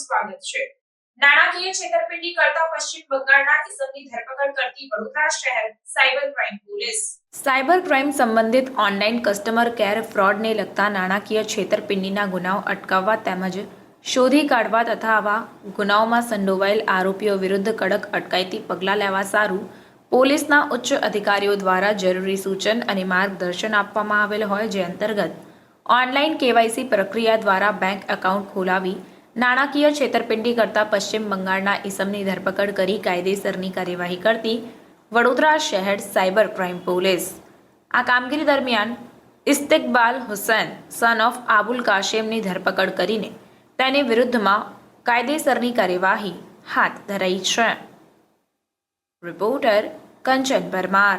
સ્વાગત છે. નાણાકીય છેતરપિંડી કરતા પશ્ચિમ બંગાળના ઇસમની ધરપકડ કરતી વડોદરા શહેર cyber crime police. Cyber crime સંબંધિત ઓનલાઈન કસ્ટમર કેર ફ્રોડને લગતા નાણાકીય છેતરપિંડીના ગુનાઓ અટકાવવા તેમજ શોધી કાઢવા તથા આવા ગુનાઓમાં સંડોવાયેલ આરોપીઓ વિરુદ્ધ કડક અટકાયતી પગલાં લેવા સારું પોલીસના ઉચ્ચ અધિકારીઓ દ્વારા જરૂરી સૂચન અને માર્ગદર્શન આપવામાં આવેલ હોય જે અંતર્ગત ઓનલાઈન કેવાયસી પ્રક્રિયા દ્વારા બેંક એકાઉન્ટ ખોલાવી નાણાકીય છેતરપિંડી કરતા પશ્ચિમ બંગાળના ઇસમની ધરપકડ કરી કાયદેસરની કાર્યવાહી કરતી વડોદરા શહેર સાયબર ક્રાઇમ પોલીસ. આ કામગીરી દરમિયાન ઇસ્તિકબાલ હુસૈન સન ઓફ આબુલ કાશેમની ધરપકડ કરીને તેની વિરુદ્ધમાં કાયદેસરની કાર્યવાહી હાથ ધરાઈ છે. રિપોર્ટર કંચન પરમાર.